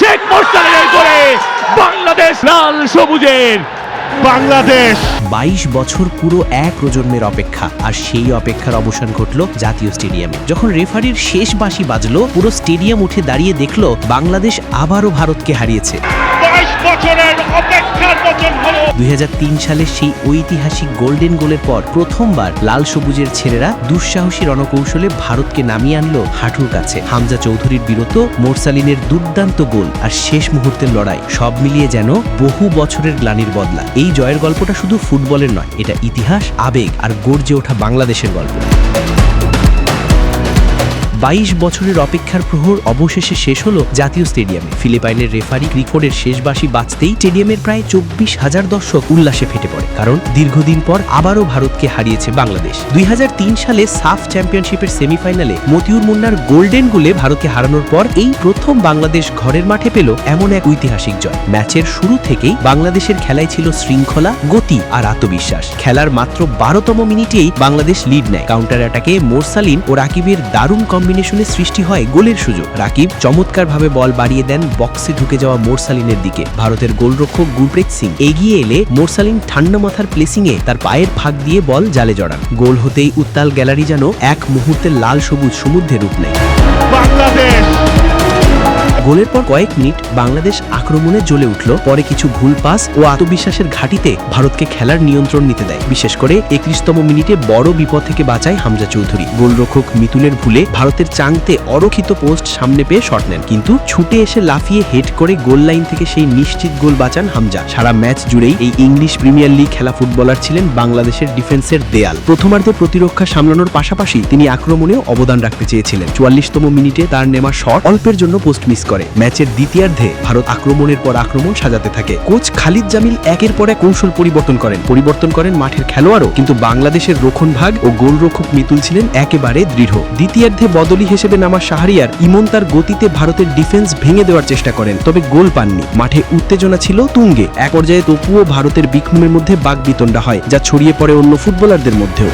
শেখ করে বাংলাদেশ লাল সবুজের বাংলাদেশ। বাইশ বছর পুরো এক প্রজন্মের অপেক্ষা, আর সেই অপেক্ষার অবসান ঘটল জাতীয় স্টেডিয়ামে। যখন রেফারির শেষ বাঁশি বাজলো, পুরো স্টেডিয়াম উঠে দাঁড়িয়ে দেখল বাংলাদেশ আবারও ভারতকে হারিয়েছে। বাইশ বছরের অপেক্ষার বচন হলো। দুই সালের সেই ঐতিহাসিক গোল্ডেন গোলের পর প্রথমবার লাল সবুজের ছেলেরা দুঃসাহসী রণকৌশলে ভারতকে নামিয়ে আনলো হাঁটুর কাছে। হামজা চৌধুরীর বিরত মোরসালিনের দুর্দান্ত গোল আর শেষ মুহূর্তের লড়াই সব মিলিয়ে যেন বহু বছরের গ্লানির বদলা। এই জয়ের গল্পটা শুধু ফুটবলের নয়, এটা ইতিহাস, আবেগ আর গর্জে ওঠা বাংলাদেশের গল্প। বাইশ বছরের অপেক্ষার প্রহর অবশেষে শেষ হলো জাতীয় স্টেডিয়ামে। ফিলিপাইনের রেফারি ক্রিফোর্ডের শেষ বাঁশি বাজতেই স্টেডিয়ামের প্রায় চব্বিশ হাজার দর্শক উল্লাসে ফেটে পড়ে। কারণ দীর্ঘদিন পর আবারও ভারতকে হারিয়েছে বাংলাদেশ। দুই হাজার তিন সালে সাফ চ্যাম্পিয়নশিপের সেমিফাইনালে মতিউর মুন্নার গোল্ডেন গোলে ভারতকে হারানোর পর এই প্রথম বাংলাদেশ ঘরের মাঠে পেল এমন এক ঐতিহাসিক জয়। ম্যাচের শুরু থেকেই বাংলাদেশের খেলায় ছিল শৃঙ্খলা, গতি আর আত্মবিশ্বাস। খেলার মাত্র বারোতম মিনিটেই বাংলাদেশ লিড নেয়। কাউন্টার অ্যাটাকে মোরসালিন ও রাকিবের দারুণ কম্বিনেশনে সৃষ্টি হয় গোলের সুযোগ। রাকিব চমৎকারভাবে বল বাড়িয়ে দেন বক্সে ঢুকে যাওয়া মোরসালিনের দিকে। ভারতের গোলরক্ষক গুরপ্রীত সিং এগিয়ে এলে মোরসালিন ঠান্ডা মাথার প্লেসিংয়ে তার পায়ের ফাঁক দিয়ে বল জালে জড়ান। গোল হতেই উত্তাল গ্যালারি যেন এক মুহূর্তে লাল সবুজ সমুদ্রে রূপ নেয়। বাংলাদেশ! গোলের পর কয়েক মিনিট বাংলাদেশ আক্রমণে জ্বলে উঠল, পরে কিছু ভুল পাস ও আত্মবিশ্বাসের ঘাটিতে ভারতকে খেলার নিয়ন্ত্রণ নিতে দেয়। বিশেষ করে একত্রিশতম মিনিটে বড় বিপদ থেকে বাঁচায় হামজা চৌধুরী। গোলরক্ষক মিতুলের ভুলে ভারতের চাংতে অরক্ষিত পোস্ট সামনে পেয়ে শট নেন। কিন্তু ছুটে এসে লাফিয়ে হেড করে গোল লাইন থেকে সেই নিশ্চিত গোল বাঁচান হামজা। সারা ম্যাচ জুড়েই এই ইংলিশ প্রিমিয়ার লিগ খেলা ফুটবলার ছিলেন বাংলাদেশের ডিফেন্সের দেয়াল। প্রথমার্ধে প্রতিরক্ষা সামলানোর পাশাপাশি তিনি আক্রমণেও অবদান রাখতে চেয়েছিলেন। চুয়াল্লিশতম মিনিটে তার নেওয়া শট অল্পের জন্য পোস্ট মিস করে। ম্যাচের দ্বিতীয়ার্ধে ভারত আক্রমণের পর আক্রমণ সাজাতে থাকে। কোচ খালিদ জামিল একের পর এক কৌশল পরিবর্তন করেন। পরিবর্তন করেন মাঠের খেলোয়াড়ও, কিন্তু বাংলাদেশের রক্ষণ ভাগ ও গোলরক্ষক মিতুল ছিলেন একেবারে দৃঢ়। দ্বিতীয়ার্ধে বদলি হিসেবে নামা শাহরিয়ার ইমন তার গতিতে ভারতের ডিফেন্স ভেঙে দেওয়ার চেষ্টা করেন, তবে গোল পাননি। মাঠে উত্তেজনা ছিল তুঙ্গে। এক পর্যায়ে তপুও ভারতের বিক্ষুমের মধ্যে বাঘ বিতণ্ডা হয়, যা ছড়িয়ে পড়ে অন্য ফুটবলারদের মধ্যেও।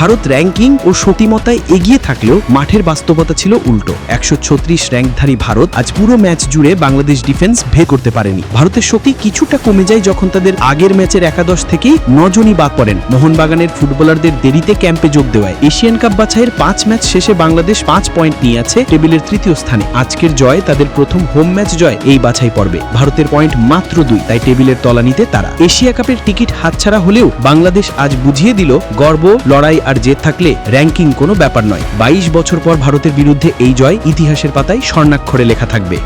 ভারত র্যাঙ্কিং ও সতীমতায় এগিয়ে থাকলেও মাঠের বাস্তবতা ছিল উল্টো। একশো ছত্রিশ র্যাঙ্কধারী ভারত আজ পুরো ম্যাচ জুড়ে বাংলাদেশ ডিফেন্স ভে করতে পারেনি। ভারতের শক্তি কিছুটা কমে যায় যখন তাদের আগের ম্যাচের একাদশ থেকেই নজনই বাদ পড়েন। মোহনবাগানের ফুটবলারদের দেরিতে ক্যাম্পে যোগ দেওয়ায় এশিয়ান কাপ বাছাইয়ের পাঁচ ম্যাচ শেষে বাংলাদেশ পাঁচ পয়েন্ট নিয়ে আছে টেবিলের তৃতীয় স্থানে। আজকের জয় তাদের প্রথম হোম ম্যাচ জয় এই বাছাই পর্বে। ভারতের পয়েন্ট মাত্র দুই, তাই টেবিলের তলানিতে তারা। এশিয়া কাপের টিকিট হাতছাড়া হলেও বাংলাদেশ আজ বুঝিয়ে দিল গর্ব, লড়াই আর জেদ থাকলে র্যাঙ্কিং কোনো ব্যাপার নয়। বাইশ বছর পর ভারতের বিরুদ্ধে এই জয় ইতিহাসের পাতায় স্বর্ণাক্ষরে লেখা থাকবে।